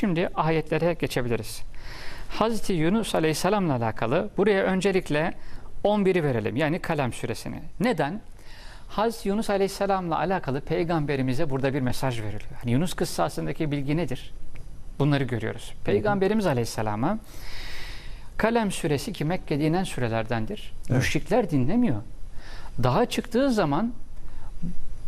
şimdi ayetlere geçebiliriz. Hazreti Yunus Aleyhisselam'la alakalı buraya öncelikle 11'i verelim. Yani Kalem suresini. Neden? Hazreti Yunus Aleyhisselam'la alakalı peygamberimize burada bir mesaj veriliyor. Hani Yunus kıssasındaki bilgi nedir? Bunları görüyoruz. Peygamberimiz Aleyhisselam'a Kalem suresi ki Mekke'de inen sürelerdendir. Evet. Müşrikler dinlemiyor. Dağa çıktığı zaman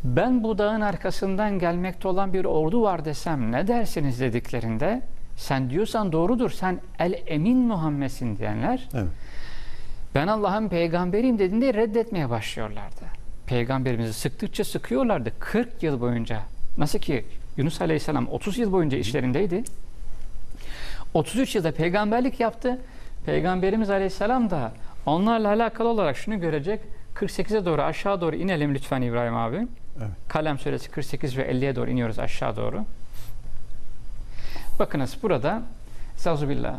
ben bu dağın arkasından gelmekte olan bir ordu var desem ne dersiniz dediklerinde sen diyorsan doğrudur sen el emin Muhammed'sin diyenler Evet. ben Allah'ın peygamberiyim dediğinde reddetmeye başlıyorlardı. Peygamberimizi sıktıkça sıkıyorlardı 40 yıl boyunca. Nasıl ki Yunus Aleyhisselam 30 yıl boyunca işlerindeydi. 33 yılda peygamberlik yaptı. Peygamberimiz Aleyhisselam da onlarla alakalı olarak şunu görecek. 48'e doğru aşağı doğru inelim lütfen İbrahim abi. Evet. Kalem suresi 48 ve 50'ye doğru iniyoruz aşağı doğru. Bakınız burada Estağfirullah.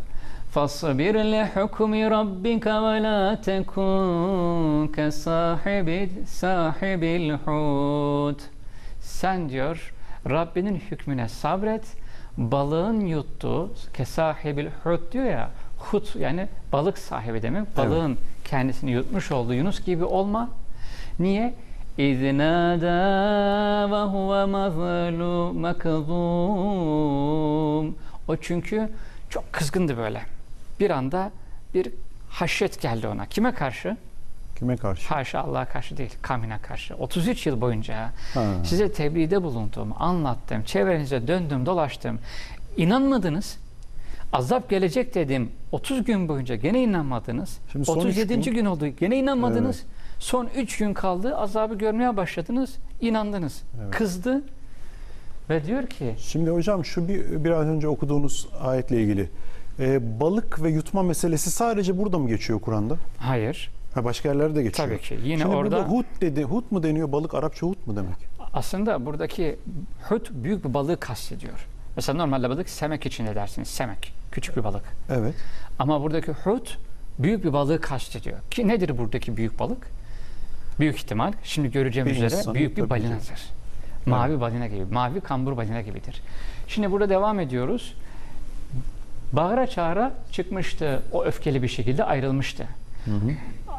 فَاصْبِرْ لِحُكْمِ رَبِّكَ وَلَا تَكُنْ كَصَاحِبِ صَاحِبِ الْحُوتِ Sen diyor Rabbinin hükmüne sabret. Balığın yuttuğu kesahibil hut diyor ya hut yani balık sahibi demek. Balığın kendisini yutmuş olduğu Yunus gibi olma. Niye? إذ nada ve huve mazlum. O çünkü çok kızgındı böyle. Bir anda bir haşyet geldi ona. Kime karşı? Kime karşı? Haşa Allah'a karşı değil, kavmine karşı. 33 yıl boyunca ha. size tebliğde bulundum, anlattım, çevrenize döndüm, dolaştım. İnanmadınız. Azap gelecek dedim. 30 gün boyunca gene inanmadınız. Şimdi 37. Gün... gün oldu. Gene inanmadınız. Evet. Son 3 gün kaldı. Azabı görmeye başladınız. inandınız. Evet. Kızdı ve diyor ki Şimdi hocam şu bir biraz önce okuduğunuz ayetle ilgili e, balık ve yutma meselesi sadece burada mı geçiyor Kur'an'da? hayır. Ha başka yerlerde de geçiyor. Tabii ki. Yine Şimdi orada burada hut dedi. Hut mu deniyor? Balık Arapça hut mu demek? aslında buradaki hut büyük bir balığı kastediyor. Mesela normalde balık semek içinde dersiniz. Semek. Küçük bir balık. Evet. Ama buradaki hut büyük bir balığı kastediyor. Ki nedir buradaki büyük balık? Büyük ihtimal şimdi göreceğimiz Bir üzere büyük bir balinadır. Mavi balina gibi, mavi kambur balina gibidir. Şimdi burada devam ediyoruz. Bağıra çağıra çıkmıştı, o öfkeli bir şekilde ayrılmıştı. Hı hı.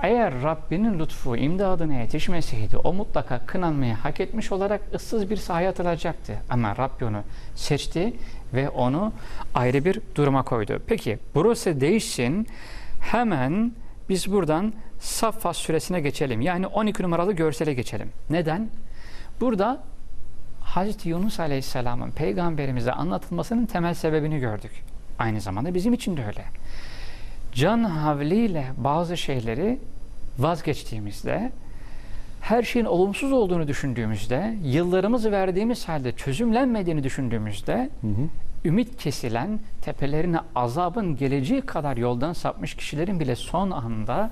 Eğer Rabbinin lütfu imdadına yetişmeseydi o mutlaka kınanmayı hak etmiş olarak ıssız bir sahaya atılacaktı. Ama Rabbi onu seçti ve onu ayrı bir duruma koydu. Peki burası değişsin. Hemen biz buradan Saffat suresine geçelim. Yani 12 numaralı görsele geçelim. Neden? Burada Hazreti Yunus Aleyhisselam'ın peygamberimize anlatılmasının temel sebebini gördük. Aynı zamanda bizim için de öyle can havliyle bazı şeyleri vazgeçtiğimizde, her şeyin olumsuz olduğunu düşündüğümüzde, yıllarımızı verdiğimiz halde çözümlenmediğini düşündüğümüzde, Hı hı. Ümit kesilen, tepelerine azabın geleceği kadar yoldan sapmış kişilerin bile son anda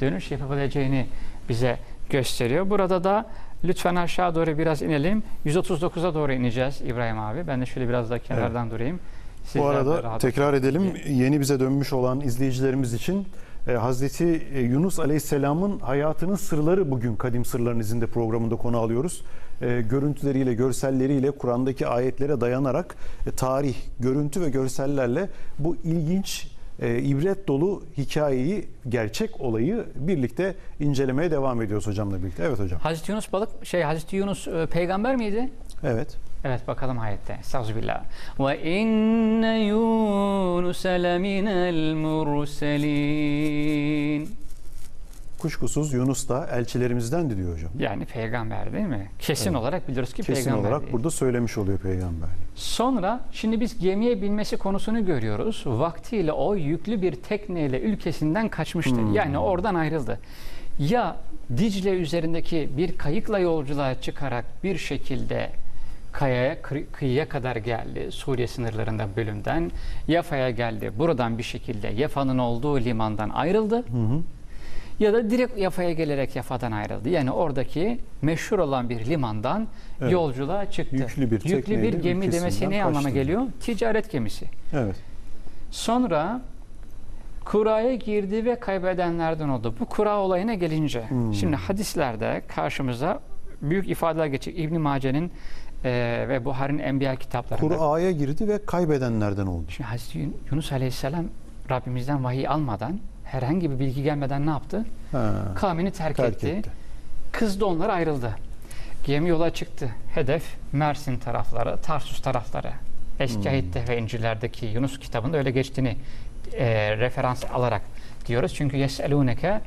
dönüş yapabileceğini bize gösteriyor. Burada da lütfen aşağı doğru biraz inelim. 139'a doğru ineceğiz İbrahim abi. Ben de şöyle biraz daha kenardan durayım. Bu Sizler de arada tekrar edelim. Yeni bize dönmüş olan izleyicilerimiz için e, Hazreti e, Yunus Aleyhisselam'ın hayatının sırları bugün Kadim Sırların izinde programında konu alıyoruz. E, görüntüleriyle, görselleriyle, Kur'an'daki ayetlere dayanarak e, tarih, görüntü ve görsellerle bu ilginç, e, ibret dolu hikayeyi, gerçek olayı birlikte incelemeye devam ediyoruz hocamla birlikte. Evet hocam. Hazreti Yunus balık şey Hazreti Yunus e, peygamber miydi? Evet. Evet bakalım ayette. Estağfirullah. Ve inne Yunus leminel murselin. Kuşkusuz Yunus da elçilerimizdendi diyor hocam. Yani peygamber değil mi? Kesin Evet. olarak biliyoruz ki Kesin peygamber. olarak değil. burada söylemiş oluyor peygamber. Sonra şimdi biz gemiye binmesi konusunu görüyoruz. Vaktiyle o yüklü bir tekneyle ülkesinden kaçmıştı. Hmm. Yani oradan ayrıldı. Ya Dicle üzerindeki bir kayıkla yolculuğa çıkarak bir şekilde kayaya kı- kıyıya kadar geldi Suriye sınırlarında bölümden Yafa'ya geldi. Buradan bir şekilde Yafa'nın olduğu limandan ayrıldı. Hı hı. Ya da direkt Yafa'ya gelerek Yafa'dan ayrıldı. Yani oradaki meşhur olan bir limandan Evet. yolculuğa çıktı. Yüklü bir Yüklü bir gemi demesi ne anlama geliyor? Ticaret gemisi. Evet. Sonra kuraya girdi ve kaybedenlerden oldu. Bu kura olayına gelince Hmm. şimdi hadislerde karşımıza büyük ifadeler geçecek. İbn Mace'nin e, ve Buhari'nin Enbiya kitaplarında. Kur'a'ya girdi ve kaybedenlerden oldu. Şimdi Hazreti Yun- Yunus Aleyhisselam Rabbimizden vahiy almadan, herhangi bir bilgi gelmeden ne yaptı? Ha, Kavmini terk, terk etti. etti. Kız da onlar ayrıldı. Gemi yola çıktı. Hedef Mersin tarafları, Tarsus tarafları. Eski Hmm. Ahit'te ve İncil'lerdeki Yunus kitabında öyle geçtiğini e, referans alarak diyoruz. Çünkü yeselûneke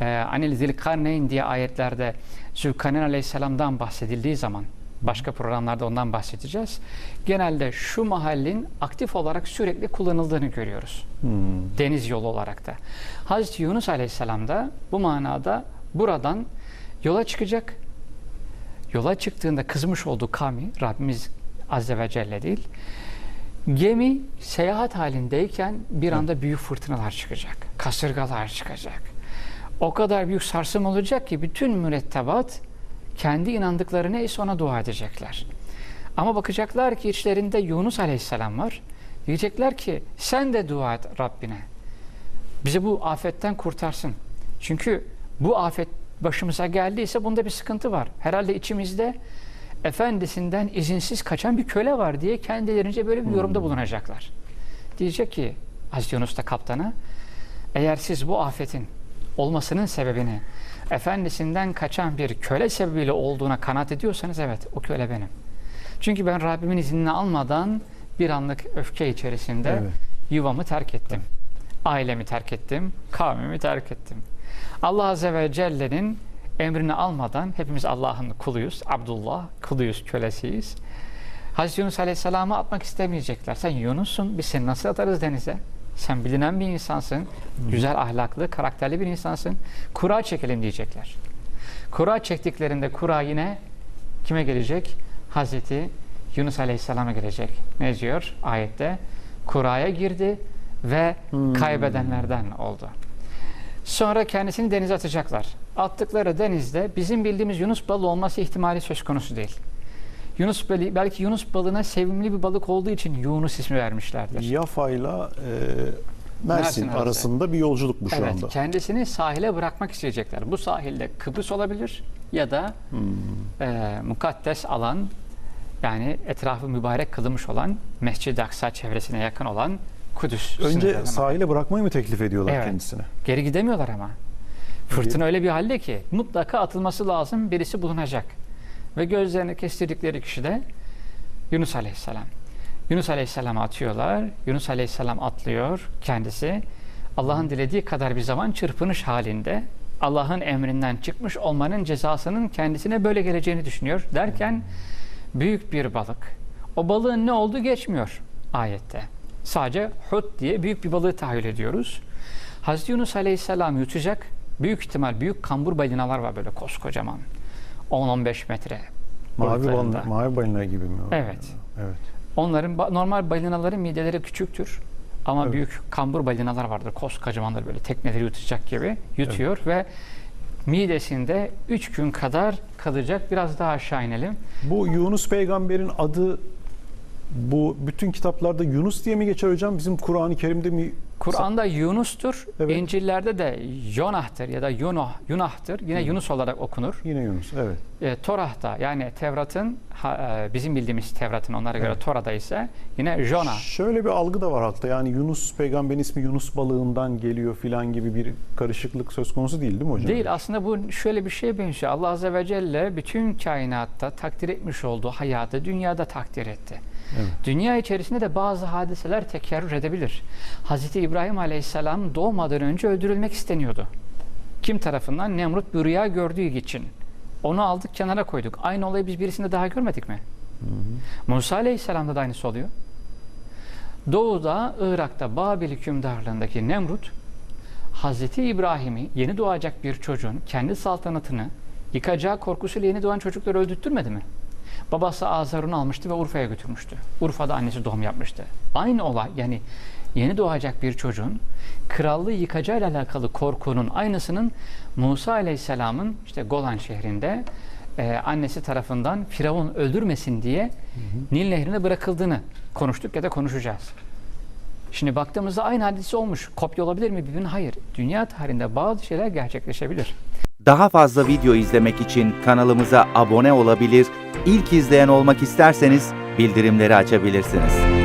e, anil zilkarneyn diye ayetlerde Zülkarneyn Aleyhisselam'dan bahsedildiği zaman başka programlarda ondan bahsedeceğiz. Genelde şu mahallin aktif olarak sürekli kullanıldığını görüyoruz Hmm. deniz yolu olarak da. Hazreti Yunus Aleyhisselam da bu manada buradan yola çıkacak. Yola çıktığında kızmış olduğu kavmi, Rabbimiz Azze ve Celle değil, gemi seyahat halindeyken bir anda büyük fırtınalar çıkacak, kasırgalar çıkacak. O kadar büyük sarsım olacak ki bütün mürettebat kendi inandıkları neyse ona dua edecekler. Ama bakacaklar ki içlerinde Yunus Aleyhisselam var. Diyecekler ki sen de dua et Rabbine. Bizi bu afetten kurtarsın. Çünkü bu afet başımıza geldiyse bunda bir sıkıntı var. Herhalde içimizde efendisinden izinsiz kaçan bir köle var diye kendilerince böyle bir yorumda bulunacaklar. Diyecek ki Hazreti Yunus da kaptana eğer siz bu afetin olmasının sebebini efendisinden kaçan bir köle sebebiyle olduğuna kanaat ediyorsanız evet o köle benim. Çünkü ben Rabbimin iznini almadan bir anlık öfke içerisinde Evet. yuvamı terk ettim. Ailemi terk ettim, kavmimi terk ettim. Allah Azze ve Celle'nin emrini almadan hepimiz Allah'ın kuluyuz. Abdullah, kuluyuz, kölesiyiz. Hazreti Yunus Aleyhisselam'ı atmak istemeyecekler. Sen Yunus'sun, biz seni nasıl atarız denize? Sen bilinen bir insansın, güzel ahlaklı, karakterli bir insansın. Kura çekelim diyecekler. Kura çektiklerinde kura yine kime gelecek? Hazreti Yunus Aleyhisselam'a gelecek. Ne diyor ayette? Kuraya girdi ve Hmm. kaybedenlerden oldu. Sonra kendisini denize atacaklar. Attıkları denizde bizim bildiğimiz Yunus balığı olması ihtimali söz konusu değil. Yunus balığı, belki Yunus balığına sevimli bir balık olduğu için Yunus ismi vermişlerdir. Yafa ile e, Mersin, Mersin arası. arasında bir yolculuk bu şu evet, anda. kendisini sahile bırakmak isteyecekler. Bu sahilde Kıbrıs olabilir ya da Hmm. e, mukaddes alan yani etrafı mübarek kılınmış olan Mescid-i Aksa çevresine yakın olan Kudüs. Önce sahile bırakmayı mı teklif ediyorlar Evet. kendisine? Geri gidemiyorlar ama. Fırtına öyle bir halde ki mutlaka atılması lazım birisi bulunacak. Ve gözlerini kestirdikleri kişi de Yunus Aleyhisselam. Yunus Aleyhisselam'ı atıyorlar. Yunus Aleyhisselam atlıyor kendisi. Allah'ın dilediği kadar bir zaman çırpınış halinde Allah'ın emrinden çıkmış olmanın cezasının kendisine böyle geleceğini düşünüyor. Derken büyük bir balık. O balığın ne olduğu geçmiyor ayette. Sadece hut diye büyük bir balığı tahayyül ediyoruz. Hazreti Yunus Aleyhisselam yutacak. Büyük ihtimal büyük kambur balinalar var böyle koskocaman. 10-15 metre. Mavi, balina, mavi balina gibi mi? Evet. Evet. Onların normal balinaların mideleri küçüktür. Ama Evet. büyük kambur balinalar vardır. Koskocamandır böyle tekneleri yutacak gibi yutuyor ve midesinde 3 gün kadar kalacak. Biraz daha aşağı inelim. Bu Yunus peygamberin adı bu bütün kitaplarda Yunus diye mi geçer hocam? Bizim Kur'an-ı Kerim'de mi? Kur'an'da Yunus'tur. Evet. İncil'lerde de Yonah'tır ya da Yunoh, Yunah'tır. Yine Yunus olarak okunur. Yine Yunus. Evet. E, Torah'ta yani Tevrat'ın e, bizim bildiğimiz Tevrat'ın onlara göre Evet. Tora'da ise yine Jonah. Şöyle bir algı da var hatta. Yani Yunus peygamberin ismi Yunus balığından geliyor filan gibi bir karışıklık söz konusu değil değil mi hocam? Değil aslında bu şöyle bir şeye benziyor. Allah Azze ve Celle bütün kainatta takdir etmiş olduğu hayatı dünyada takdir etti. Evet. Dünya içerisinde de bazı hadiseler tekerrür edebilir. Hazreti İbrahim Aleyhisselam doğmadan önce öldürülmek isteniyordu. Kim tarafından? Nemrut bir rüya gördüğü için. Onu aldık kenara koyduk. Aynı olayı biz birisinde daha görmedik mi? Musa Aleyhisselam'da da aynısı oluyor. Doğuda, Irak'ta, Babil hükümdarlığındaki Nemrut, Hazreti İbrahim'i yeni doğacak bir çocuğun kendi saltanatını yıkacağı korkusuyla yeni doğan çocukları öldürtmedi mi? Babası Azar'ını almıştı ve Urfa'ya götürmüştü. Urfa'da annesi doğum yapmıştı. Aynı olay yani yeni doğacak bir çocuğun krallığı yıkacağıyla alakalı korkunun aynısının Musa Aleyhisselam'ın işte Golan şehrinde e, annesi tarafından Firavun öldürmesin diye Nil Nehri'ne bırakıldığını konuştuk ya da konuşacağız. Şimdi baktığımızda aynı hadise olmuş. Kopya olabilir mi birbirine? Hayır. Dünya tarihinde bazı şeyler gerçekleşebilir. Daha fazla video izlemek için kanalımıza abone olabilir, ilk izleyen olmak isterseniz bildirimleri açabilirsiniz.